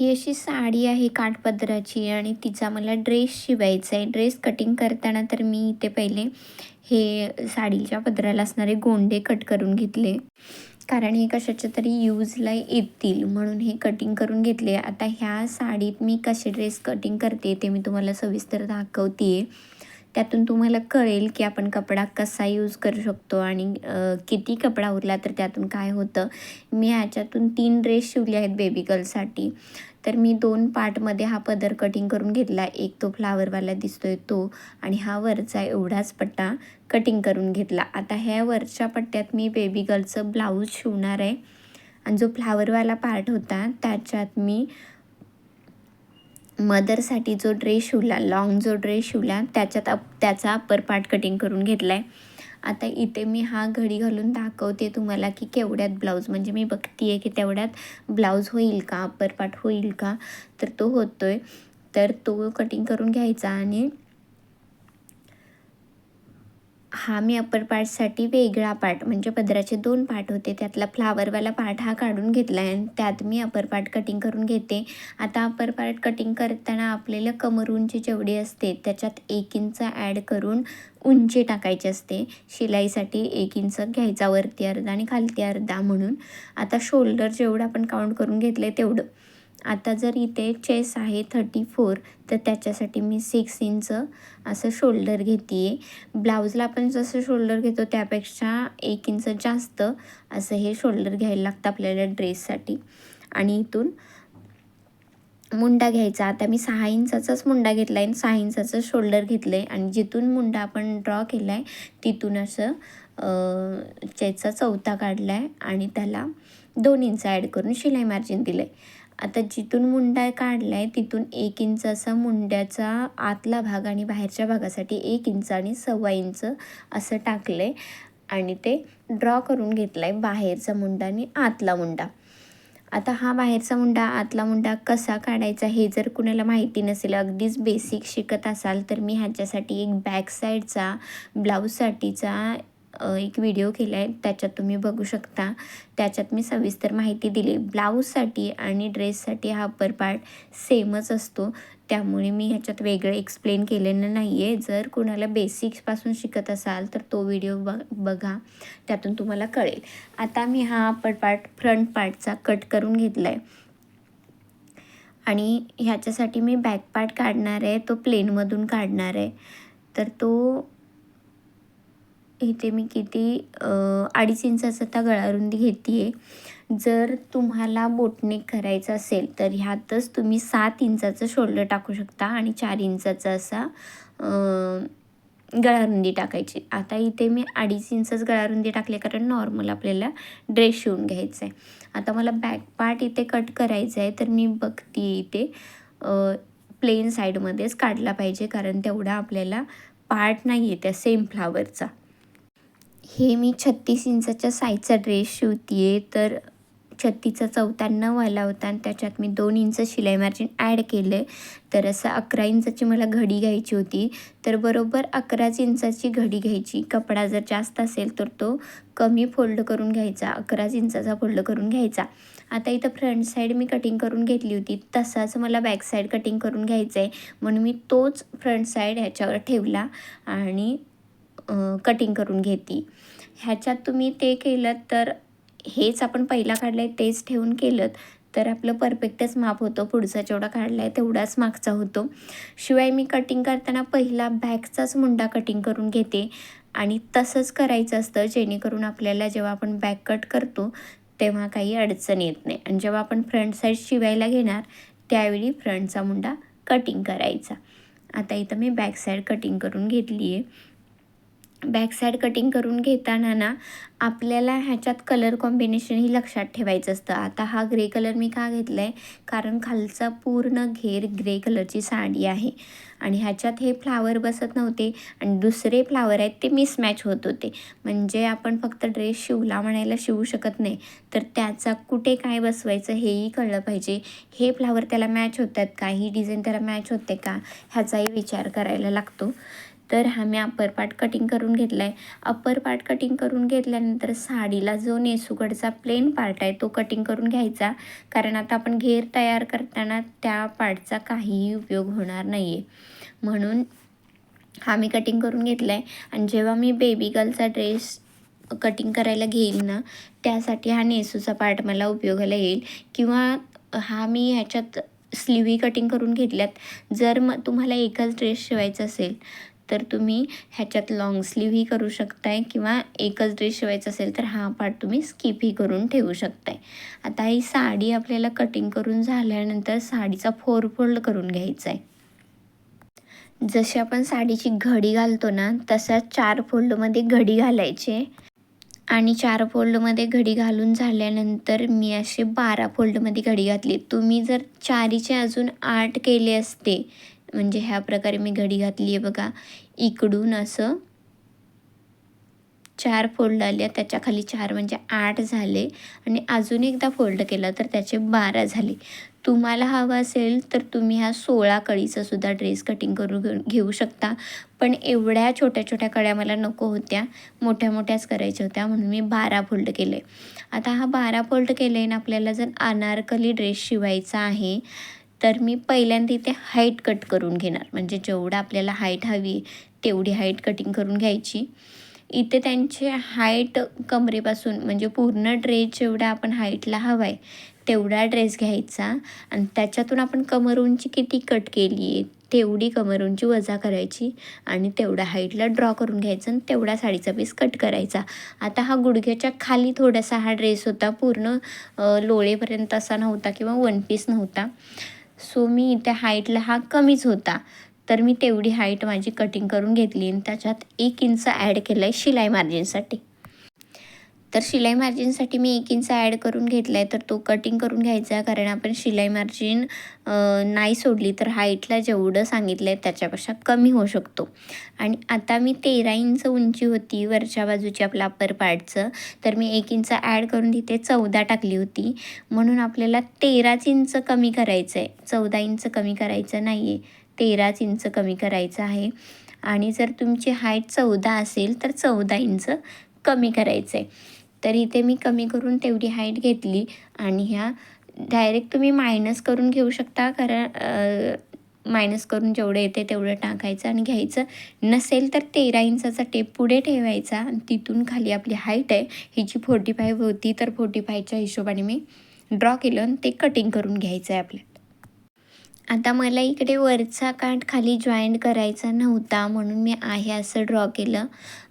ही अशी साडी आहे काठपदराची आणि तिचा मला ड्रेस शिवायचा आहे. ड्रेस कटिंग करताना तर मी इथे पहिले हे साडीच्या पदराला असणारे गोंडे कट करून घेतले. कारण हे कशाच्या तरी यूजला येतील म्हणून हे कटिंग करून घेतले. आता ह्या साडीत मी कसे ड्रेस कटिंग करते ते मी तुम्हाला सविस्तर दाखवते त्यातून तुम्हाला कळेल की आपण कपडा कसा यूज करू शकतो आणि किती कपडा उरला तर त्यातून काय होतं. मी ह्याच्यातून तीन ड्रेस शिवले आहेत बेबी गर्लसाठी तर मी दोन पार्टमध्ये हा पदर कटिंग करून घेतला. एक तो फ्लावरवाला दिसतोय तो आणि हा वरचा एवढाच पट्टा कटिंग करून घेतला. आता ह्या वरच्या पट्ट्यात मी बेबी गर्लचं ब्लाऊज शिवणार आहे. आणि जो फ्लावरवाला पार्ट होता त्याच्यात मी मदरसाठी जो ड्रेस शिवला लाँग जो ड्रेस शिवला त्याच्यात अप त्याचा अप्पर पार्ट कटिंग करून घेतला आहे आता इथे मी हा घडी घालून दाखवते तुम्हाला की केवढ्यात ब्लाऊज म्हणजे मी बघते आहे की तेवढ्यात ब्लाऊज होईल का अप्पर पार्ट होईल का? तर तो होतो आहे तर तो कटिंग करून घ्यायचा आणि हा मी अप्पर पार्टसाठी वेगळा पार्ट म्हणजे पदराचे दोन पार्ट होते. त्यातला फ्लावरवाला पार्ट हा काढून घेतला आहे आणि त्यात मी अप्पर पार्ट कटिंग करून घेते. आता अप्पर पार्ट कटिंग करताना आपल्याला कमर उंची जेवढी असते त्याच्यात एक इंच ॲड करून उंची टाकायची असते. शिलाईसाठी एक इंच घ्यायचा वरती अर्धा आणि खालती अर्धा म्हणून. आता शोल्डर जेवढं आपण काउंट करून घेतलं आहे तेवढं. आता जर इथे चेस आहे थर्टी फोर तर त्याच्यासाठी मी सिक्स इंच असं शोल्डर घेते आहे ब्लाऊजला आपण जसं शोल्डर घेतो त्यापेक्षा एक इंच जास्त असं हे शोल्डर घ्यायला लागतं आपल्याला ड्रेससाठी आणि इथून मुंडा घ्यायचा. आता मी सहा इंचाचाच मुंडा घेतला आहे आणि सहा इंचाचं शोल्डर घेतलं आहे आणि जिथून मुंडा आपण ड्रॉ केला आहे तिथून असं चेचा चौथा काढला आहे आणि त्याला दोन इंच ॲड करून शिलाई मार्जिन दिलं आहे आता जिथून मुंडा काढला आहे तिथून एक इंच असा मुंड्याचा आतला भाग आणि बाहेरच्या भागासाठी एक इंच आणि सव्वा इंच असं टाकलं आहे आणि ते ड्रॉ करून घेतला आहे बाहेरचा मुंडा आणि आतला मुंडा. आता हा बाहेरचा मुंडा आतला मुंडा कसा काढायचा हे जर कुणाला माहिती नसेल अगदीच बेसिक शिकत असाल तर मी ह्याच्यासाठी एक बॅक साईडचा ब्लाऊजसाठीचा एक व्हिडिओ केला आहे. त्याच्यात तुम्ही बघू शकता. त्याच्यात मी सविस्तर माहिती दिली. ब्लाऊजसाठी आणि ड्रेससाठी हा अप्पर पार्ट सेमच असतो. त्यामुळे मी ह्याच्यात वेगळं एक्सप्लेन केलेलं नाही आहे जर कुणाला बेसिक्सपासून शिकत असाल तर तो व्हिडिओ ब बघा. त्यातून तुम्हाला कळेल. आता मी हा अप्पर पार्ट फ्रंट पार्टचा कट करून घेतला आहे आणि ह्याच्यासाठी मी बॅक पार्ट काढणार आहे. तो प्लेनमधून काढणार आहे. तर तो इथे मी किती अडीच इंचाचा आता गळारुंदी घेते आहे जर तुम्हाला बोटनेक करायचं असेल तर ह्यातच तुम्ही सात इंचाचं शोल्डर टाकू शकता आणि चार इंचाचा असा गळारुंदी टाकायची. आता इथे मी अडीच इंचच गळारुंदी टाकली कारण नॉर्मल आपल्याला ड्रेस शिवून घ्यायचा आहे आता मला बॅक पार्ट इथे कट करायचा आहे तर मी बघते इथे प्लेन साईडमध्येच काढला पाहिजे कारण तेवढा आपल्याला पार्ट नाही आहे त्या सेम फ्लावरचा. हे मी छत्तीस इंचाच्या साईजचा ड्रेस शिवते आहे तर छत्तीचा चौथ्याण्णववाला होता आणि त्याच्यात मी दोन इंच शिलाई मार्जिन ॲड केलं आहे तर असं अकरा इंचाची मला घडी घ्यायची होती. तर बरोबर अकराच इंचाची घडी घ्यायची. कपडा जर जास्त असेल तर तो कमी फोल्ड करून घ्यायचा. अकराच इंचाचा फोल्ड करून घ्यायचा. आता इथं फ्रंट साईड मी कटिंग करून घेतली होती. तसाच मला बॅक साईड कटिंग करून घ्यायचं आहे म्हणून मी तोच फ्रंट साईड ह्याच्यावर ठेवला. आणि कटिंग करून घेते. ह्याच्यात तुम्ही ते केलं तर हेच आपण पहिला काढलं आहे तेच ठेवून केलं तर आपलं परफेक्टच माप होतं. पुढचा जेवढा काढला आहे तेवढाच मागचा होतो. शिवाय मी कटिंग करताना पहिला बॅकचाच मुंडा कटिंग करून घेते आणि तसंच करायचं असतं जेणेकरून आपल्याला जेव्हा आपण बॅक कट करतो तेव्हा काही अडचण येत नाही. आणि जेव्हा आपण फ्रंट साईड शिवायला घेणार त्यावेळी फ्रंटचा मुंडा कटिंग करायचा. आता इथं मी बॅक साईड कटिंग करून घेतली आहे बॅकसाईड कटिंग करून घेताना ना आपल्याला ह्याच्यात कलर कॉम्बिनेशनही लक्षात ठेवायचं असतं. आता हा ग्रे कलर मी का घेतला आहे कारण खालचा पूर्ण घेर ग्रे कलरची साडी आहे. आणि ह्याच्यात हे फ्लावर बसत नव्हते आणि दुसरे फ्लावर आहेत ते मिसमॅच होत होते. म्हणजे आपण फक्त ड्रेस शिवला म्हणायला शिवू शकत नाही. तर त्याचा कुठे काय बसवायचं हेही कळलं पाहिजे. हे फ्लावर त्याला मॅच होतात का? ही डिझाईन त्याला मॅच होते का? ह्याचाही विचार करायला लागतो. तर हा मी अप्पर पार्ट कटिंग करून घेतला आहे अप्पर पार्ट कटिंग करून घेतल्यानंतर साडीला जो नेसूकडचा प्लेन पार्ट आहे तो कटिंग करून घ्यायचा. कारण आता आपण घेर तयार करताना त्या पार्टचा काहीही उपयोग होणार नाही आहे म्हणून हा मी कटिंग करून घेतला आहे आणि जेव्हा मी बेबी गर्लचा ड्रेस कटिंग करायला घेईल ना त्यासाठी हा नेसूचा पार्ट मला उपयोगाला येईल. किंवा हा मी ह्याच्यात स्लीवही कटिंग करून घेतल्यात. जर मग तुम्हाला एकच ड्रेस शिवायचा असेल तर तुम्ही ह्याच्यात लाँग स्लीवही करू शकताय किंवा एकच ड्रेस शिवायचा असेल तर हा पार्ट तुम्ही स्किपही करून ठेवू शकताय. आता ही साडी आपल्याला कटिंग करून झाल्यानंतर साडीचा फोर फोल्ड करून घ्यायचा आहे जशी आपण साडीची घडी घालतो ना तसा चार फोल्डमध्ये घडी घालायचे. आणि चार फोल्डमध्ये घडी घालून झाल्यानंतर मी असे बारा फोल्डमध्ये घडी घातली. तुम्ही जर चारीचे अजून आठ केले असते म्हणजे ह्या प्रकारे मी घडी घातली आहे बघा. इकडून असं चार फोल्ड आले त्याच्याखाली चार म्हणजे आठ झाले. आणि अजून एकदा फोल्ड केला तर त्याचे बारा झाले. तुम्हाला हवं असेल तर तुम्ही ह्या सोळा कळीचा सुद्धा ड्रेस कटिंग करून घेऊ शकता. पण एवढ्या छोट्या छोट्या कळ्या मला नको होत्या. मोठ्या मोठ्याच करायच्या होत्या म्हणून मी बारा फोल्ड केले. आता हा बारा फोल्ड केले आपल्याला जर अनारकली ड्रेस शिवायचा आहे तर मी पहिल्यांदा इथे हाईट कट करून घेणार. म्हणजे जेवढं आपल्याला हाईट हवी तेवढी हाईट कटिंग करून घ्यायची. इथे त्यांचे हाईट कमरेपासून म्हणजे पूर्ण ड्रेस जेवढा आपण हाईटला हवा आहे तेवढा ड्रेस घ्यायचा. आणि त्याच्यातून आपण कमर उंची किती कट केली आहे तेवढी कमर उंची वजा करायची आणि तेवढ्या हाईटला ड्रॉ करून घ्यायचं आणि तेवढा साडीचा पीस कट करायचा. आता हा गुडघ्याच्या खाली थोडासा हा ड्रेस होता पूर्ण लोळेपर्यंत असा नव्हता किंवा वन पीस नव्हता. सो मी इथे हाईटला हा कमीच होता. तर मी तेवढी हाईट माझी कटिंग करून घेतली आणि त्याच्यात एक इंच ॲड केलं आहे शिलाई मार्जिनसाठी तर शिलाई मार्जिनसाठी मी एक इंच ॲड करून घेतला आहे तर तो कटिंग करून घ्यायचा आहे कारण आपण शिलाई मार्जिन नाही सोडली तर हाईटला जेवढं सांगितलं आहे त्याच्यापेक्षा कमी होऊ शकतो. आणि आता मी तेरा इंच उंची होती वरच्या बाजूची आपल्या अप्पर पार्टचं तर मी एक इंच ॲड करून तिथे चौदा टाकली होती. म्हणून आपल्याला तेराच इंच कमी करायचं आहे चौदा इंच कमी करायचं नाही आहे तेराच इंच कमी करायचं आहे. आणि जर तुमची हाईट चौदा असेल तर चौदा इंच कमी करायचं आहे तर इथे मी कमी करून तेवढी हाईट घेतली आणि ह्या डायरेक्ट तुम्ही मायनस करून घेऊ शकता कारण मायनस करून जेवढं येते तेवढं टाकायचं आणि घ्यायचं. नसेल तर तेरा इंचाचा टेप पुढे ठेवायचा आणि तिथून खाली आपली हाईट आहे ही जी फोर्टी फाईव्ह होती तर फोर्टी फायच्या हिशोबाने मी ड्रॉ केलं आणि ते कटिंग करून घ्यायचं आहे आपल्या आता मला इकडे वरचा काठ खाली जॉईंट करायचा नव्हता म्हणून मी आहे असं ड्रॉ केलं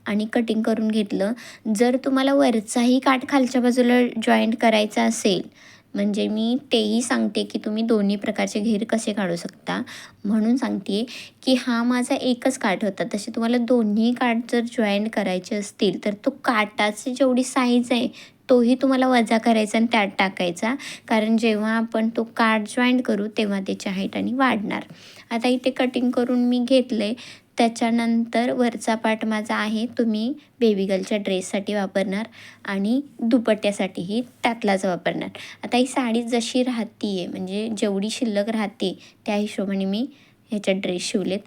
आणि कटिंग करून घेतलं. जर तुम्हाला वरचाही काठ खालच्या बाजूला जॉईंट करायचा असेल म्हणजे मी तेही सांगते की तुम्ही दोन्ही प्रकारचे घेर कसे काढू शकता. म्हणून सांगते की हा माझा एकच काठ होता. तसे तुम्हाला दोन्ही काठ जर जॉईंट करायचे असतील तर तो काटाची जेवढी साईज आहे तोही तुम्हाला वजा करायचा आणि त्यात टाकायचा. कारण जेव्हा आपण तो कार्ड जॉईंट करू तेव्हा त्याची हाईट आणि वाढणार. आता इथे कटिंग करून मी घेतलं. आहे त्याच्यानंतर वरचा पार्ट माझा आहे तुम्ही बेबी गर्लच्या ड्रेससाठी वापरणार आणि दुपट्ट्यासाठीही त्यातलाच वापरणार. आता ही साडी जशी राहती आहे म्हणजे जेवढी शिल्लक राहते त्या हिशोबाने मी ह्याच्यात ड्रेस शिवलेत.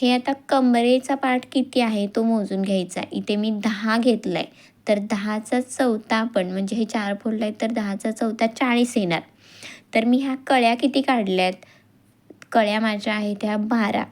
हे आता कमरेचा पार्ट किती आहे तो मोजून घ्यायचा. इथे मी दहा घेतला आहे तर दहाचा चौथा पण म्हणजे हे चार फोल्ड आहेत तर दहाचा चौथा चाळीस येणार. तर मी ह्या कळ्या किती काढल्या आहेत कळ्या माझ्या आहेत ह्या बारा.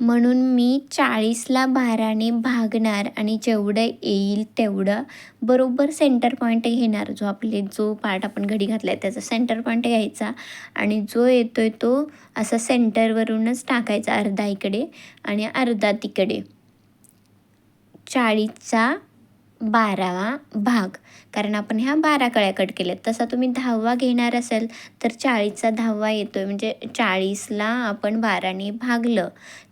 म्हणून मी चाळीसला बाराने भागणार आणि जेवढं येईल तेवढं बरोबर सेंटर पॉईंट घेणार जो आपले जो पार्ट आपण घडी घातला आहे त्याचा सेंटर पॉईंट घ्यायचा आणि जो येतो आहे तो असा सेंटरवरूनच टाकायचा अर्धा इकडे आणि अर्धा तिकडे. चाळीसचा बारावा भाग. कारण आपण ह्या बारा कळ्या कट केल्या तसा तुम्ही दहावा घेणार असेल तर चाळीसचा दहावा येतो आहे म्हणजे चाळीसला आपण बाराने भागलं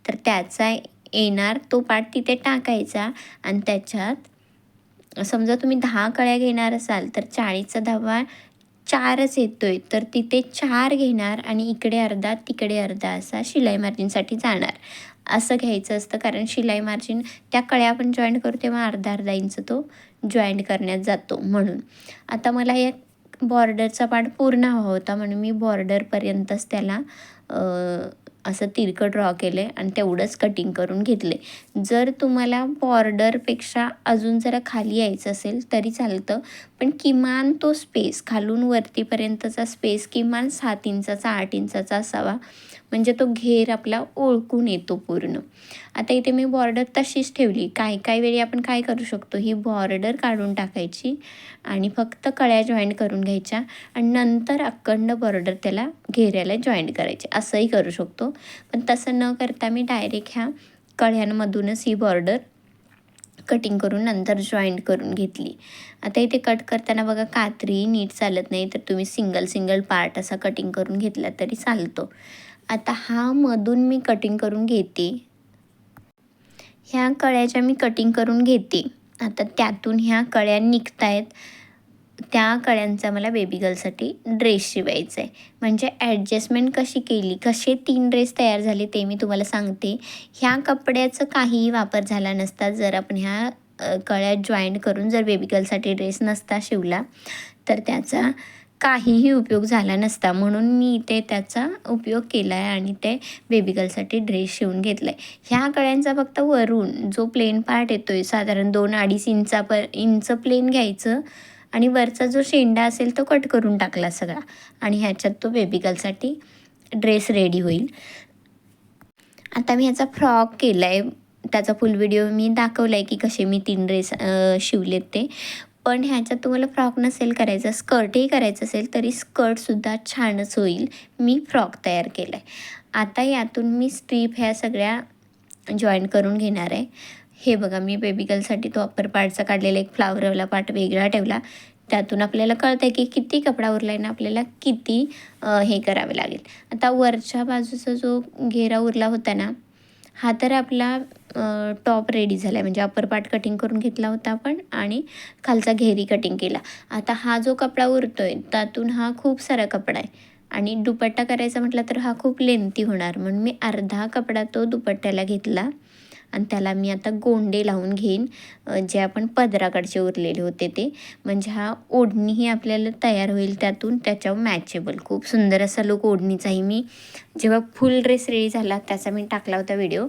तर त्याचा येणार तो पाठ तिथे टाकायचा. आणि त्याच्यात समजा तुम्ही दहा कळ्या घेणार असाल तर चाळीसचा दहावा चारच येतो आहे तर तिथे चार घेणार आणि इकडे अर्धा तिकडे अर्धा असा शिलाई मार्जिनसाठी जाणार. असं घ्यायचं असतं. कारण शिलाई मार्जिन त्या कळ्या आपण जॉईंट करू तेव्हा अर्धा अर्धा इंच तो जॉईंट करण्यात जातो म्हणून. आता मला या बॉर्डरचा पार्ट पूर्ण हवा होता. म्हणून मी बॉर्डरपर्यंतच त्याला असं तिरकं ड्रॉ केलं आहे आणि तेवढंच कटिंग करून घेतले जर तुम्हाला बॉर्डरपेक्षा अजून जरा खाली यायचं असेल तरी चालतं. पण किमान तो स्पेस खालून वरतीपर्यंतचा स्पेस किमान सात इंचाचा आठ इंचाचा असावा. म्हणजे तो घेर आपला ओळखून येतो पूर्ण. आता इथे मी बॉर्डर तशीच ठेवली. काही काही वेळी आपण काय करू शकतो? ही बॉर्डर काढून टाकायची आणि फक्त कळ्या जॉईंट करून घ्यायच्या आणि नंतर अखंड बॉर्डर त्याला घेऱ्याला जॉईंट करायची. असंही करू शकतो. पण तसं न करता मी डायरेक्ट ह्या कळ्यांमधूनच ही बॉर्डर कटिंग करून नंतर जॉईंट करून घेतली. आता इथे कट करताना बघा कात्री नीट चालत नाही तर तुम्ही सिंगल सिंगल पार्ट असा कटिंग करून घेतला तरी चालतो. आता हा मधून मी कटिंग करून घेते. ह्या कळ्याच्या मी कटिंग करून घेते. आता त्यातून ह्या कळ्या निघत आहेत त्या कळ्यांचा मला बेबी गर्लसाठी ड्रेस शिवायचा आहे म्हणजे ॲडजस्टमेंट कशी केली? कसे तीन ड्रेस तयार झाले ते मी तुम्हाला सांगते. ह्या कपड्याचं काहीही वापर झाला नसता जर आपण ह्या कळ्या जॉईंट करून जर बेबी गर्लसाठी ड्रेस नसता शिवला तर त्याचा काहीही उपयोग झाला नसता. म्हणून मी इथे त्याचा उपयोग केला आहे आणि ते बेबी गर्लसाठी ड्रेस शिवून घेतला आहे ह्या कळ्यांचा फक्त वरून जो प्लेन पार्ट येतो आहे साधारण दोन अडीच इंचा प इंच प्लेन घ्यायचं आणि वरचा जो शेंडा असेल तो कट करून टाकला सगळा. आणि ह्याच्यात तो बेबी गर्लसाठी ड्रेस रेडी होईल. आता मी ह्याचा फ्रॉक केला आहे त्याचा फुल व्हिडिओ मी दाखवला आहे की कसे मी तीन ड्रेस शिवलेत ते. पण ह्याच्यात तुम्हाला फ्रॉक नसेल करायचा स्कर्टही करायचं असेल तरी स्कर्टसुद्धा छानच होईल. मी फ्रॉक तयार केला आहे आता यातून मी स्ट्रीप ह्या सगळ्या जॉईन करून घेणार आहे. हे बघा मी बेबी गर्लसाठी तो अप्पर पार्टचा काढलेला एक फ्लावरवाला पार्ट वेगळा ठेवला. त्यातून आपल्याला कळतं आहे की किती कपडा उरला आहे ना आपल्याला किती हे करावे लागेल. आता वरच्या बाजूचा जो घेरा उरला होता ना हा तर आपला टॉप रेडी झाला आहे म्हणजे अपर पार्ट कटिंग करून घेतला होता आपण आणि खालचा घेरी कटिंग केला. आता हा जो कपडा उरतो आहे त्यातून हा खूप सारा कपडा आहे. आणि दुपट्टा करायचा म्हटला तर हा खूप लेंथी होणार. म्हणून मी अर्धा कपडा तो दुपट्ट्याला घेतला. आणि त्याला मी आता गोंडे लावून घेईन जे आपण पदराकडचे उरलेले होते ते. म्हणजे हा ओढणीही आपल्याला तयार होईल त्यातून त्याच्यावर मॅचेबल खूप सुंदर असा लुक ओढणीचाही मी. जेव्हा फुल ड्रेस रेडी झाला त्याचा मी टाकला होता व्हिडिओ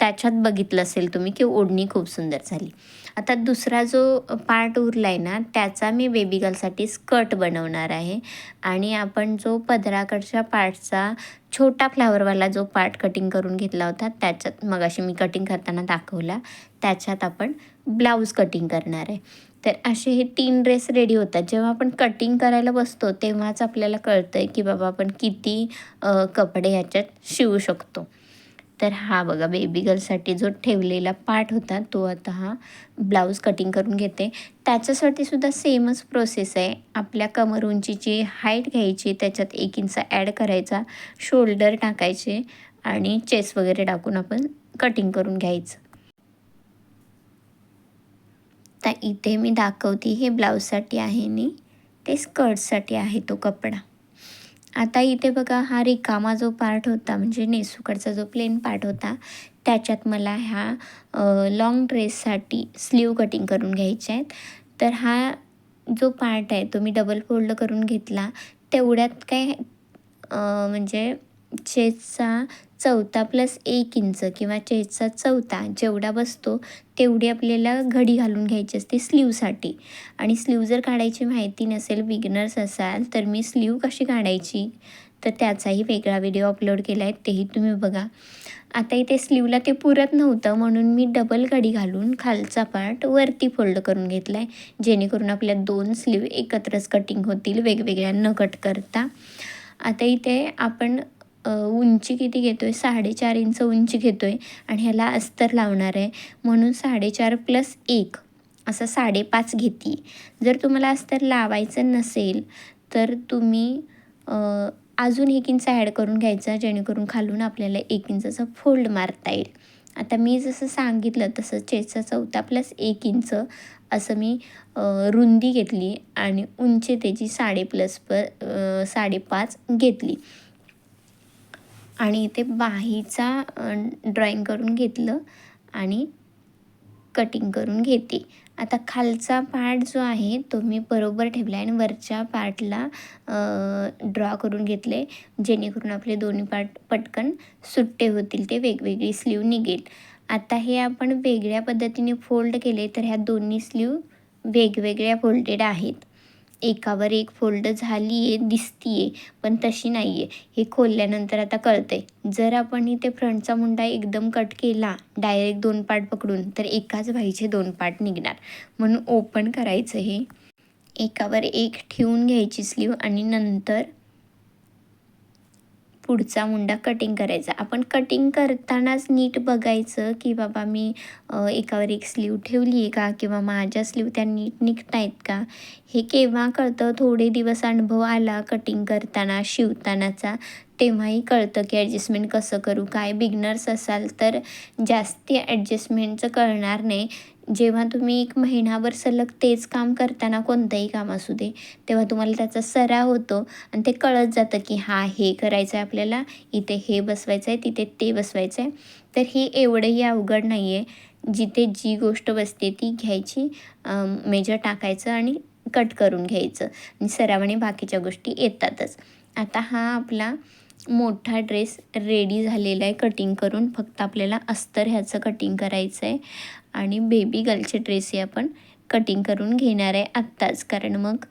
त्याच्यात बघितलं असेल तुम्ही की ओढणी खूप सुंदर झाली. आता दुसरा जो पार्ट उरला आहे ना त्याचा मी बेबी गर्लसाठी स्कर्ट बनवणार आहे. आणि आपण जो पदराकडच्या पार्टचा छोटा फ्लावरवाला जो पार्ट कटिंग करून घेतला होता त्याच्यात मग अशी मी कटिंग करताना दाखवला त्याच्यात आपण ब्लाऊज कटिंग करणार आहे. तर असे हे तीन ड्रेस रेडी होतात. जेव्हा आपण कटिंग करायला बसतो तेव्हाच आपल्याला कळतं आहे की बाबा आपण किती कपडे ह्याच्यात शिवू शकतो. तर हा बघा बेबी गर्लसाठी जो ठेवलेला पार्ट होता तो आता हा ब्लाऊज कटिंग करून घेते. त्याच्यासाठी सुद्धा सेमच प्रोसेस आहे. आपल्या कमर उंचीची हाईट घ्यायची त्याच्यात एक इंच ॲड करायचा शोल्डर टाकायचे आणि चेस वगैरे टाकून आपण कटिंग करून घ्यायचं. तर इथे मी दाखवते हे ब्लाऊजसाठी आहे नी ते स्कर्टसाठी आहे तो कपडा. आता इथे बघा हा रिकामा जो पार्ट होता म्हणजे नेसूकडचा जो प्लेन पार्ट होता त्याच्यात मला ह्या लाँग ड्रेससाठी स्लीव कटिंग करून घ्यायचे आहेत. तर हा जो पार्ट आहे तो मी डबल फोल्ड करून घेतला तेवढ्यात काय म्हणजे चेसचा चौथा प्लस एक इंच किंवा चेसचा चौथा जेवढा बसतो तेवढी आपल्याला घडी घालून घ्यायची असते स्लीवसाठी आणि स्लीव जर काढायची माहिती नसेल बिगनर्स असाल तर मी स्लीव कशी काढायची? तर त्याचाही वेगळा व्हिडिओ अपलोड केला आहे तेही तुम्ही बघा. आता इथे स्लीवला ते पुरत नव्हतं म्हणून मी डबल घडी घालून खालचा पार्ट वरती फोल्ड करून घेतला आहे जेणेकरून आपल्या दोन स्लीव एकत्रच कटिंग होतील वेगवेगळ्या न कट करता. आता इथे आपण उंची किती घेतो आहे साडेचार इंच उंची घेतो आहे आणि ह्याला अस्तर लावणार आहे. म्हणून साडेचार प्लस एक असं साडेपाच घेते जर तुम्हाला अस्तर लावायचं नसेल तर तुम्ही अजून एक इंच ॲड करून घ्यायचा जेणेकरून खालून आपल्याला एक इंचाचा फोल्ड मारता येईल. आता मी जसं सांगितलं तसं चेसचा चौथा प्लस एक इंच असं मी रुंदी घेतली आणि उंची त्याची साडे प्लस प साडेपाच घेतली. आणि इथे बाहीचा ड्रॉईंग करून घेतलं आणि कटिंग करून घेते. आता खालचा पार्ट जो आहे तो मी बरोबर ठेवला आहे आणि वरच्या पार्टला ड्रॉ करून घेतले जेणेकरून आपले दोन्ही पार्ट पटकन सुट्टे होतील ते वेगवेगळी स्लीव निघेल. आता हे आपण वेगळ्या पद्धतीने फोल्ड केले तर ह्या दोन्ही स्लीव वेगवेगळ्या फोल्डेड आहेत. एकावर एक फोल्ड झाली आहे दिसती आहे पण तशी नाही आहे हे खोलल्यानंतर आता कळतं आहे जर आपण इथे फ्रंटचा मुंडा एकदम कट केला डायरेक्ट दोन पार्ट पकडून तर एकाच भाईचे दोन पार्ट निघणार. म्हणून ओपन करायचं हे. एकावर एक ठेवून घ्यायची स्लीव आणि नंतर पुढचा मुंडा कटिंग करायचा. आपण कटिंग करतानाच नीट बघायचं की बाबा मी एकावर एक स्लीव ठेवली आहे का? किंवा माझ्या स्लीव त्या नीट निघत आहेत का? हे केव्हा कळतं? थोडे दिवस अनुभव आला कटिंग करताना शिवतानाचा तेव्हाही कळतं की ॲडजस्टमेंट कसं करू? काय बिगनर्स असाल तर जास्ती ॲडजस्टमेंटचं कळणार नाही. जेव्हा तुम्ही एक महिनाभर सलग तेच काम करताना कोणतंही काम असू दे तेव्हा तुम्हाला त्याचा सराव होतो आणि ते कळत जातं की हा हे करायचं आहे आपल्याला इथे हे बसवायचं आहे तिथे ते बसवायचं आहे तर हे एवढंही अवघड नाही आहे जिथे जी गोष्ट बसते ती घ्यायची मेजर टाकायचं आणि कट करून घ्यायचं. आणि सरावाने बाकीच्या गोष्टी येतातच. आता हा आपला मोठा ड्रेस रेडी झालेला आहे कटिंग करून. फक्त आपल्याला अस्तर ह्याचं कटिंग करायचं आहे आणि बेबी गर्लचे ड्रेस हे आपण कटिंग करून घेणार आहे आत्ताच. कारण मग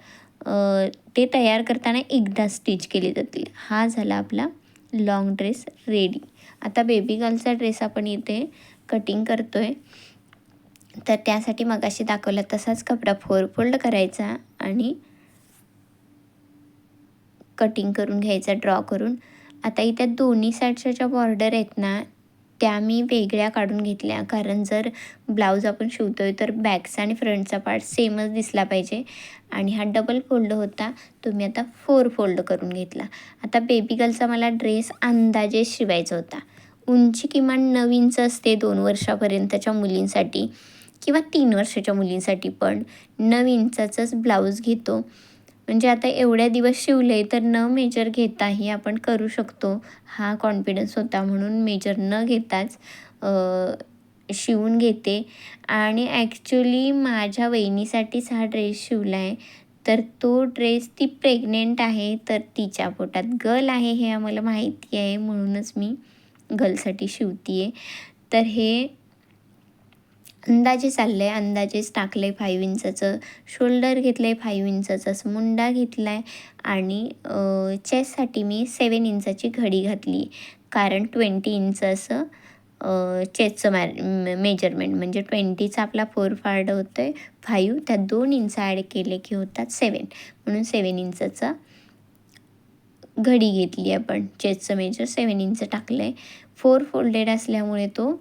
ते तयार करताना एकदा स्टिच केले जातील. हा झाला आपला लाँग ड्रेस रेडी आता बेबी गर्लचा ड्रेस आपण इथे कटिंग करतो आहे तर त्यासाठी मगाशी दाखवला तसाच कपडा फोर फोल्ड करायचा आणि कटिंग करून घ्यायचा ड्रॉ करून. आता इथे दोन्ही साईडच्या ज्या बॉर्डर आहेत ना त्या मी वेगळ्या काढून घेतल्या. कारण जर ब्लाऊज आपण शिवतो आहे तर बॅकचा आणि फ्रंटचा पार्ट सेमच दिसला पाहिजे. आणि हा डबल फोल्ड होता तो मी आता फोर फोल्ड करून घेतला. आता बेबी गर्लचा मला ड्रेस अंदाजे शिवायचा होता. उंची किमान नऊ इंच असते दोन वर्षापर्यंतच्या मुलींसाठी किंवा तीन वर्षाच्या मुलींसाठी पण. नऊ इंचाचंच ब्लाऊज घेतो. म्हणजे आता एवढ्या दिवस शिवले तर न मेजर घेताही आपण करू शकतो हा कॉन्फिडन्स होता म्हणून मेजर न घेताच शिवून घेते. आणि ॲक्च्युली माझ्या वहिनीसाठीच हा ड्रेस शिवला आहे तर तो ड्रेस ती प्रेग्नेंट आहे तर तिच्या पोटात गर्ल आहे हे आम्हाला माहिती आहे म्हणूनच मी गर्लसाठी शिवते आहे तर हे अंदाजे चाललं आहे अंदाजेच टाकलं आहे फाईव्ह इंचाचं शोल्डर घेतलं आहे फाईव्ह इंचाचं असं मुंडा घेतला आहे आणि चेससाठी मी सेवन इंचाची घडी घातली. कारण ट्वेंटी इंच असं चेसचं मॅ मेजरमेंट म्हणजे ट्वेंटीचा आपला फोर फार्ड होतो आहे फाईव्ह त्यात दोन इंच ॲड केले की होतात सेवन म्हणून सेवन इंचाचा घडी घेतली आपण. चेसचं मेजर सेवन इंच टाकलं आहे फोर फोल्डेड असल्यामुळे तो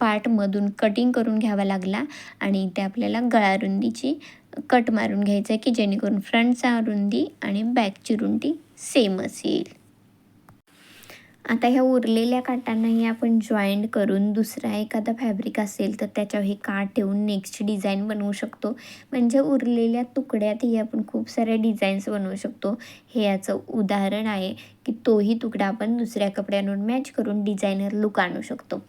पार्टमधून कटिंग करून घ्यावा लागला आणि इथे आपल्याला गळा रुंदीची कट मारून घ्यायचं आहे की जेणेकरून फ्रंटचा रुंदी आणि बॅकची रुंदी सेमच येईल आता ह्या उरलेल्या काटांनाही आपण जॉईंट करून दुसरा एखादा फॅब्रिक असेल तर त्याच्यावर हे काठ ठेवून नेक्स्ट डिझाईन बनवू शकतो. म्हणजे उरलेल्या तुकड्यातही आपण खूप साऱ्या डिझाईन्स बनवू शकतो. हे याचं उदाहरण आहे की तोही तुकडा आपण दुसऱ्या कपड्यांवर मॅच करून डिझायनर लुक आणू शकतो.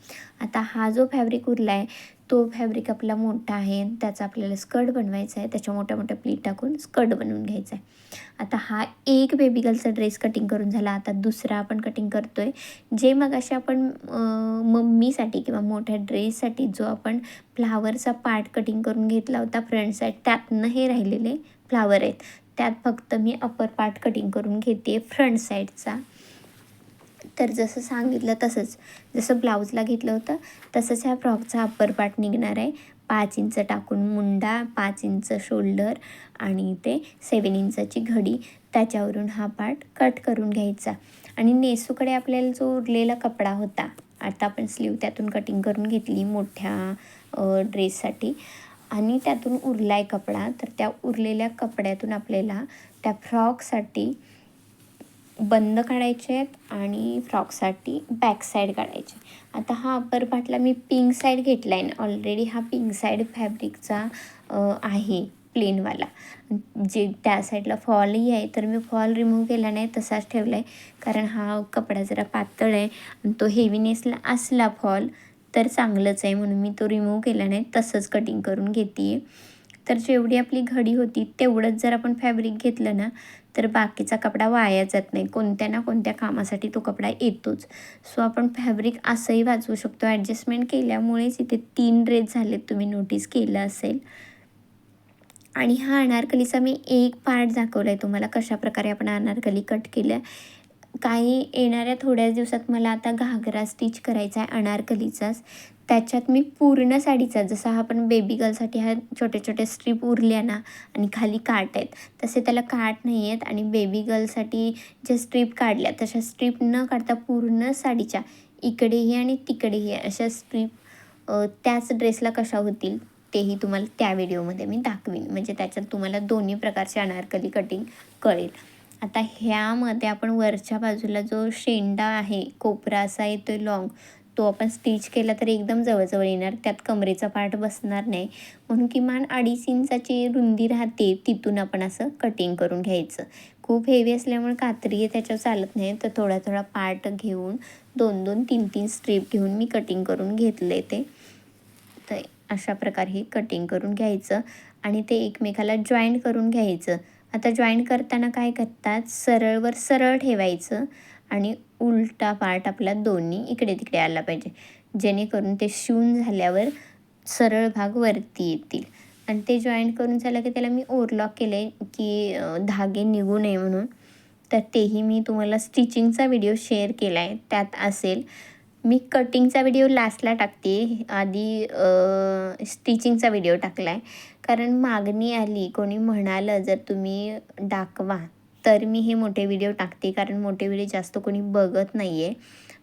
आता हा जो फॅब्रिक उरला आहे तो फॅब्रिक आपला मोठा आहे त्याचा आपल्याला स्कर्ट बनवायचा आहे. त्याच्या मोठ्या मोठ्या प्लीट टाकून स्कर्ट बनवून घ्यायचा आहे. आता हा एक बेबी गर्लचा ड्रेस कटिंग करून झाला. आता दुसरा आपण कटिंग करतो आहे जे मग असे आपण मम्मीसाठी किंवा मोठ्या ड्रेससाठी जो आपण फ्लावरचा पार्ट कटिंग करून घेतला होता फ्रंट साईड त्यातनं हे राहिलेले फ्लावर आहेत. त्यात फक्त मी अपर पार्ट कटिंग करून घेते फ्रंट साईडचा तर जसं सांगितलं तसंच जसं ब्लाऊजला घेतलं होतं तसंच ह्या फ्रॉकचा अप्पर पार्ट निघणार आहे. पाच इंच टाकून मुंडा पाच इंच शोल्डर आणि इथे सेवन इंचाची घडी. त्याच्यावरून हा पार्ट कट करून घ्यायचा. आणि नेसूकडे आपल्याला जो उरलेला कपडा होता आता आपण स्लीव त्यातून कटिंग करून घेतली मोठ्या ड्रेससाठी आणि त्यातून उरला आहे कपडा तर त्या उरलेल्या कपड्यातून आपल्याला त्या फ्रॉकसाठी बंद काढायचे आहेत आणि फ्रॉकसाठी बॅक साईड काढायचे आता हा अप्पर पार्टला मी पिंक साईड घेतला आहे ऑलरेडी हा पिंक साईड फॅब्रिकचा आहे प्लेनवाला जे त्या साईडला फॉलही आहे तर मी फॉल रिमूव्ह केला नाही तसाच ठेवला आहे कारण हा कपडा जरा पातळ आहे आणि तो हेवीनेसला असला फॉल तर चांगलंच आहे म्हणून मी तो रिमूव्ह केला नाही तसंच कटिंग करून घेते आहे तर जेवढी आपली घडी होती तेवढंच जर आपण फॅब्रिक घेतलं ना तर बाकीचा कपडा वाया जात नाही. कोणत्या ना कोणत्या कामासाठी तो कपडा येतोच. सो आपण फॅब्रिक असंही वाचवू शकतो. ॲडजस्टमेंट केल्यामुळेच इथे तीन ड्रेस झालेत तुम्ही नोटीस केलं असेल. आणि हा अनारकलीचा मी एक पार्ट दाखवला आहे तुम्हाला कशाप्रकारे आपण अनारकली कट केल्या. काही येणाऱ्या थोड्याच दिवसात मला आता घागरा स्टिच करायचा आहे अनारकलीचाच. त्याच्यात मी पूर्ण साडीचा जसा हा आपण बेबी गर्लसाठी हा छोटे छोटे स्ट्रीप उरल्या ना आणि खाली काट आहेत तसे त्याला काट नाही आहेत आणि बेबी गर्लसाठी ज्या स्ट्रीप काढल्या तशा स्ट्रीप न काढता पूर्ण साडीच्या इकडेही आणि तिकडेही अशा स्ट्रीप त्याच ड्रेसला कशा होतील तेही तुम्हाला त्या व्हिडिओमध्ये मी दाखवीन. म्हणजे त्याच्यात तुम्हाला दोन्ही प्रकारचे अनारकली कटिंग कळेल. आता ह्यामध्ये आपण वरच्या बाजूला जो शेंडा आहे कोपरा असा येतो लॉंग तो आपण स्टिच केला तर एकदम जवळजवळ येणार. त्यात कमरेचा पार्ट बसणार नाही. म्हणून किमान अडीच इंचाची रुंदी राहते तिथून आपण असं कटिंग करून घ्यायचं. खूप हेवी असल्यामुळे कात्री त्याच्यावर चालत नाही. तर थोडा थोडा पार्ट घेऊन दोन दोन तीन तीन स्ट्रीप घेऊन मी कटिंग करून घेतले ते. तर अशा प्रकारे हे कटिंग करून घ्यायचं आणि ते एकमेकाला जॉईंट करून घ्यायचं. आता जॉईंट करताना काय करतात? सरळवर सरळ ठेवायचं आणि उलटा पार्ट आपला दोन्ही इकडे तिकडे आला पाहिजे. जेणेकरून ते शिवून झाल्यावर सरळ भाग वरती येतील. आणि ते जॉईंट करून झालं की त्याला मी ओरलॉक केलं आहे की धागे निघू नये म्हणून. तर तेही मी तुम्हाला स्टिचिंगचा व्हिडिओ शेअर केला आहे त्यात असेल मी कटिंगचा व्हिडिओ लास्टला टाकते आधी स्टिचिंगचा व्हिडिओ टाकला आहे कारण मागणी आली कोणी म्हणालं जर तुम्ही दाखवा. तर मी हे मोठे व्हिडिओ टाकते कारण मोठे व्हिडिओ जास्त कोणी बघत नाही आहे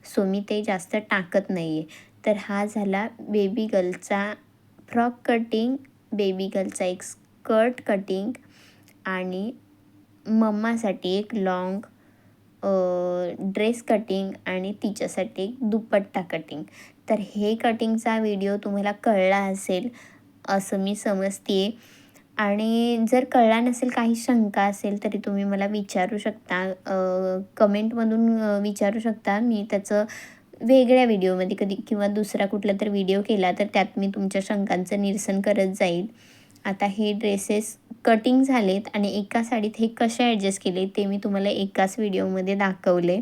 सो मी ते जास्त टाकत नाही आहे तर हा झाला बेबी गर्लचा फ्रॉक कटिंग बेबी गर्लचा एक स्कर्ट कटिंग आणि मम्मासाठी एक लाँग ड्रेस कटिंग आणि तिच्यासाठी एक दुपट्टा कटिंग तर हे कटिंगचा व्हिडिओ तुम्हाला कळला असेल असं मी समजते आणि जर कळला नसेल काही शंका असेल तरी तुम्ही मला विचारू शकता. कमेंटमधून विचारू शकता. मी त्याचं वेगळ्या व्हिडिओमध्ये कधी किंवा दुसरा कुठला तर व्हिडिओ केला तर त्यात मी तुमच्या शंकांचं निरसन करत जाईल. आता हे ड्रेसेस कटिंग झालेत आणि एका साडीत हे कसे ॲडजस्ट केले ते मी तुम्हाला एकाच व्हिडिओमध्ये दाखवले.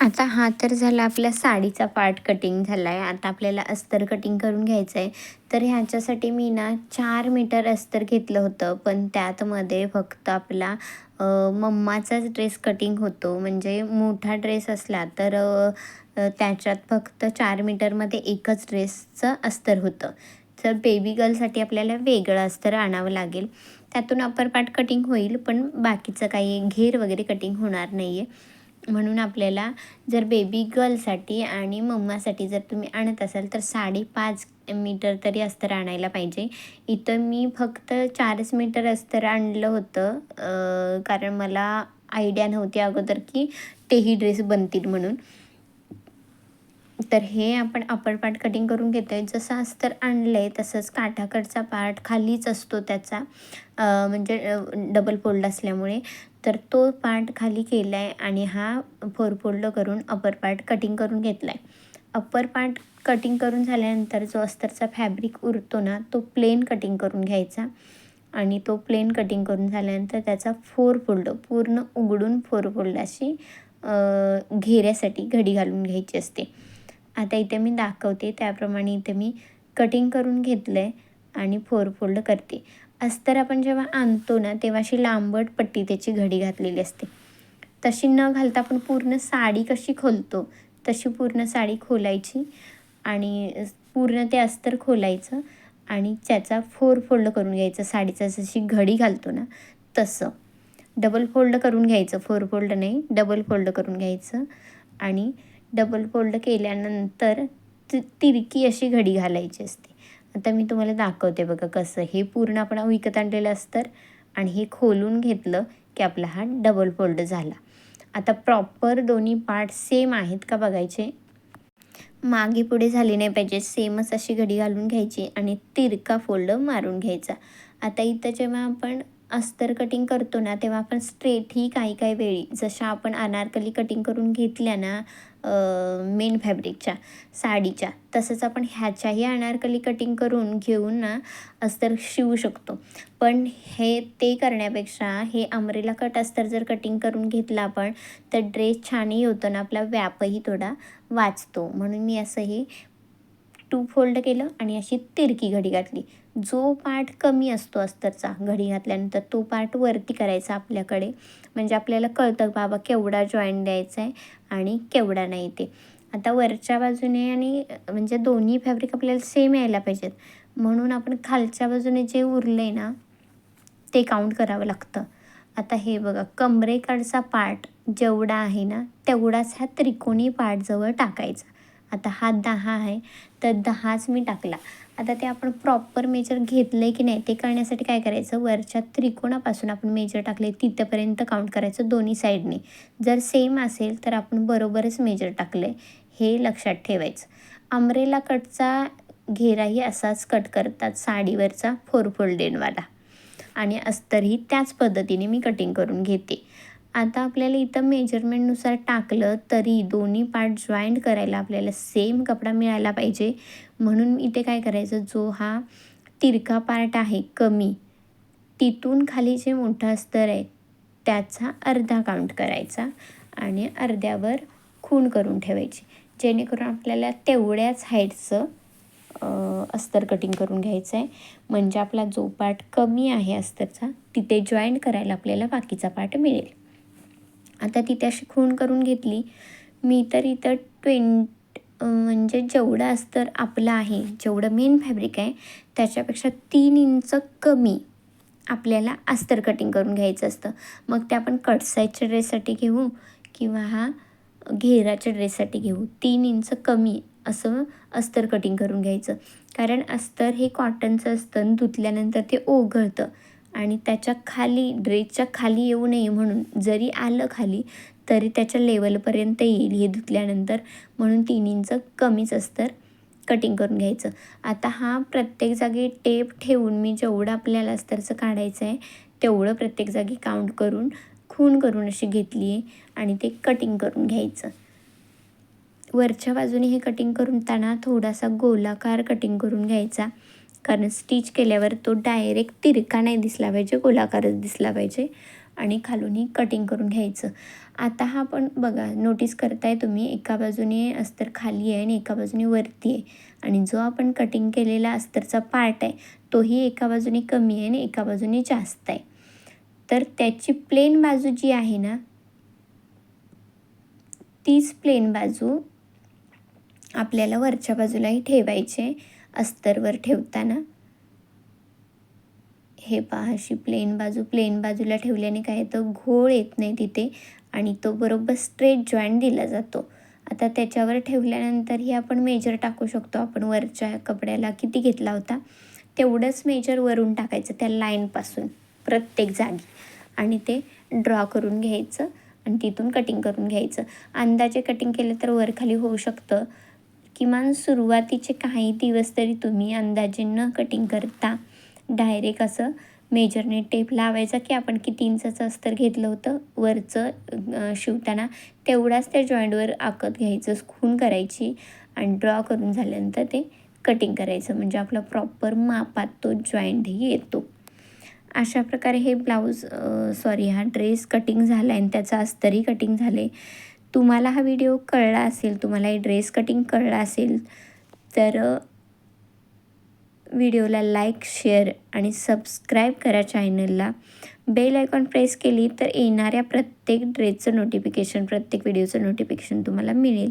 आता हा तर झाला आपल्या साडीचा पार्ट कटिंग झाला आहे आता आपल्याला अस्तर कटिंग करून घ्यायचं आहे तर ह्याच्यासाठी मी ना चार मीटर अस्तर घेतलं होतं. पण त्यातमध्ये फक्त आपला मम्माचाच ड्रेस कटिंग होतो. म्हणजे मोठा ड्रेस असला तर त्याच्यात फक्त चार मीटरमध्ये एकच ड्रेसचं अस्तर होतं. तर बेबी गर्लसाठी आपल्याला वेगळं अस्तर आणावं लागेल. त्यातून अपर पार्ट कटिंग होईल. पण बाकीचं काही घेर वगैरे कटिंग होणार नाही आहे म्हणून आपल्याला जर बेबी गर्लसाठी आणि मम्मासाठी जर तुम्ही आणत असाल तर साडेपाच मीटर तरी अस्तर आणायला पाहिजे. इथं मी फक्त चारच मीटर अस्तर आणलं होतं कारण मला आयडिया नव्हती अगोदर की तेही ड्रेस बनतील म्हणून. तर हे आपण अपर पार्ट कटिंग करून घेतो आहे जसं अस्तर आणलं आहे तसंच काठाकडचा पार्ट खालीच असतो त्याचा. म्हणजे डबल फोल्ड असल्यामुळे. तर तो पार्ट खाली केला आहे आणि हा फोर फोल्ड करून अपर पार्ट कटिंग करून घेतला आहे अप्पर पार्ट कटिंग करून झाल्यानंतर जो अस्तरचा फॅब्रिक उरतो ना तो प्लेन कटिंग करून घ्यायचा. आणि तो प्लेन कटिंग करून झाल्यानंतर त्याचा फोर फोल्ड पूर्ण उघडून फोर फोल्ड अशी घेऱ्यासाठी घडी घालून घ्यायची असते. आता इथे मी दाखवते त्याप्रमाणे इथे मी कटिंग करून घेतलं आहे आणि फोर फोल्ड करते. अस्तर आपण जेव्हा आणतो ना तेव्हा अशी लांबट पट्टी त्याची घडी घातलेली असते. तशी न घालता आपण पूर्ण साडी कशी खोलतो तशी पूर्ण साडी खोलायची आणि पूर्ण ते अस्तर खोलायचं आणि त्याचा फोर फोल्ड करून घ्यायचं. साडीचा जशी घडी घालतो ना तसं. डबल फोल्ड करून घ्यायचं. फोर फोल्ड नाही डबल फोल्ड करून घ्यायचं आणि डबल फोल्ड केल्यानंतर तिरकी अशी घडी घालायची असते. आता मी तुम्हाला दाखवते बघा कसं हे पूर्ण आपण विकत आणलेलं असतं आणि हे खोलून घेतलं की आपला हा डबल फोल्ड झाला. आता प्रॉपर दोन्ही पार्ट सेम आहेत का बघायचे? मागे पुढे झाले नाही पाहिजे सेमच अशी घडी घालून घ्यायची आणि तिरका फोल्ड मारून घ्यायचा. आता इथं जेव्हा आपण अस्तर कटिंग करतो ना तेव्हा आपण स्ट्रेट ही काही काही वेळी जशा आपण अनारकली कटिंग करून घेतल्या ना मेन फॅब्रिकच्या साडीच्या. तसंच आपण ह्याच्याही अनारकली कटिंग करून घेऊन ना अस्तर शिवू शकतो. पण हे ते करण्यापेक्षा हे अमरेला कट अस्तर जर कटिंग करून घेतलं आपण तर ड्रेस छानही होतो ना आपला व्यापही थोडा वाचतो. म्हणून मी असंही टू फोल्ड केलं आणि अशी तिरकी घडी घातली. जो पार्ट कमी असतो अस्तरचा घडी घातल्यानंतर तो पार्ट वरती करायचा आपल्याकडे. म्हणजे आपल्याला कळतं बाबा केवढा जॉईंट द्यायचा आहे आणि केवढा नाही ते. आता वरच्या बाजूने आणि म्हणजे दोन्ही फॅब्रिक आपल्याला सेम यायला पाहिजेत. म्हणून आपण खालच्या बाजूने जे उरलं आहे ना ते काउंट करावं लागतं. आता हे बघा कमरेकडचा पार्ट जेवढा आहे ना तेवढाच ह्या त्रिकोणी पार्टजवळ टाकायचा. आता हा दहा आहे तर दहाच मी टाकला. आता ते आपण प्रॉपर मेजर घेतलं आहे की नाही ते करण्यासाठी काय करायचं? वरच्या त्रिकोणापासून आपण मेजर टाकले तिथंपर्यंत काउंट करायचं दोन्ही साईडने जर सेम असेल तर आपण बरोबरच मेजर टाकलं आहे हे लक्षात ठेवायचं. अमरेला कटचा घेराही असाच कट करतात साडीवरचा फोर फोल्डेडवाला आणि अस्तरही त्याच पद्धतीने मी कटिंग करून घेते. आता आपल्याला इथं मेजरमेंटनुसार टाकलं तरी दोन्ही पार्ट जॉईंट करायला आपल्याला सेम कपडा मिळायला पाहिजे. म्हणून इथे काय करायचं? जो हा तिरका पार्ट आहे कमी तिथून खाली जे मोठं अस्तर आहे त्याचा अर्धा काउंट करायचा आणि अर्ध्यावर खूण करून ठेवायची. जेणेकरून आपल्याला तेवढ्याच हाईटचं अस्तर कटिंग करून घ्यायचं आहे म्हणजे आपला जो पार्ट कमी आहे अस्तरचा तिथे जॉईंट करायला आपल्याला बाकीचा पार्ट मिळेल. आता तिथे अशी खूण करून घेतली. मी तर इथं ट्वेंट म्हणजे जेवढं अस्तर आपलं आहे जेवढं मेन फॅब्रिक आहे त्याच्यापेक्षा तीन इंच कमी आपल्याला अस्तर कटिंग करून घ्यायचं असतं. मग ते आपण कट साईजच्या ड्रेससाठी घेऊ किंवा हा घेराच्या ड्रेससाठी घेऊ. तीन इंच कमी असं अस्तर कटिंग करून घ्यायचं. कारण अस्तर हे कॉटनचं असतं धुतल्यानंतर ते ओघळतं. आणि त्याच्याखाली ड्रेसच्या खाली येऊ नये म्हणून जरी आलं खाली तरी त्याच्या लेवलपर्यंत येईल हे धुतल्यानंतर. म्हणून तीन इंच कमीच अस्तर कटिंग करून घ्यायचं. आता हा प्रत्येक जागी टेप ठेवून मी जेवढं आपल्याला अस्तरचं काढायचं आहे तेवढं प्रत्येक जागी काउंट करून खून करून अशी घेतली आहे आणि ते कटिंग करून घ्यायचं. वरच्या बाजूने हे कटिंग करून त्यांना थोडासा गोलाकार कटिंग करून घ्यायचा. कारण स्टिच केल्यावर तो डायरेक्ट तिरका नाही दिसला पाहिजे गोलाकारच दिसला पाहिजे. आणि खालूनही कटिंग करून घ्यायचं. आता हा पण बघा नोटीस करताय तुम्ही एका बाजूने अस्तर खाली आहे आणि एका बाजूने वरती आहे. आणि जो आपण कटिंग केलेला अस्तरचा पार्ट आहे तोही एका बाजूने कमी आहे आणि एका बाजूने जास्त आहे. तर त्याची प्लेन बाजू जी आहे ना तीच प्लेन बाजू आपल्याला वरच्या बाजूलाही ठेवायचे अस्तरवर ठेवताना. हे पहा अशी प्लेन बाजू प्लेन बाजूला ठेवल्याने काय तर घोळ येत नाही तिथे आणि तो बरोबर स्ट्रेट जॉईंट दिला जातो. आता त्याच्यावर ठेवल्यानंतरही आपण मेजर टाकू शकतो. आपण वरच्या कपड्याला किती घेतला होता? तेवढंच मेजर वरून टाकायचं त्या लाईनपासून प्रत्येक जागी. आणि ते ड्रॉ करून घ्यायचं आणि तिथून कटिंग करून घ्यायचं. अंदाजे कटिंग केलं तर वरखाली होऊ शकतं. किमान सुरुवातीचे काही दिवस तरी तुम्ही अंदाजे न कटिंग करता डायरेक्ट असं मेजरने टेप लावायचा की आपण किती इंचाचं अस्तर घेतलं होतं वरचं शिवताना तेवढाच त्या जॉईंटवर आकत घ्यायचं खून करायची आणि ड्रॉ करून झाल्यानंतर ते कटिंग करायचं. म्हणजे आपला प्रॉपर मापात तो जॉईंटही येतो. अशा प्रकारे हे ब्लाऊज सॉरी हा ड्रेस कटिंग झाला आहे आणि त्याचा अस्तरही कटिंग झाले तुम्हाला हा व्हिडिओ कळला असेल तुम्हाला हे ड्रेस कटिंग कळला असेल तर व्हिडिओला लाईक शेअर आणि सबस्क्राईब करा चॅनलला. बेल आयकॉन प्रेस केली तर येणाऱ्या प्रत्येक ड्रेसचं नोटिफिकेशन प्रत्येक व्हिडिओचं नोटिफिकेशन तुम्हाला मिळेल.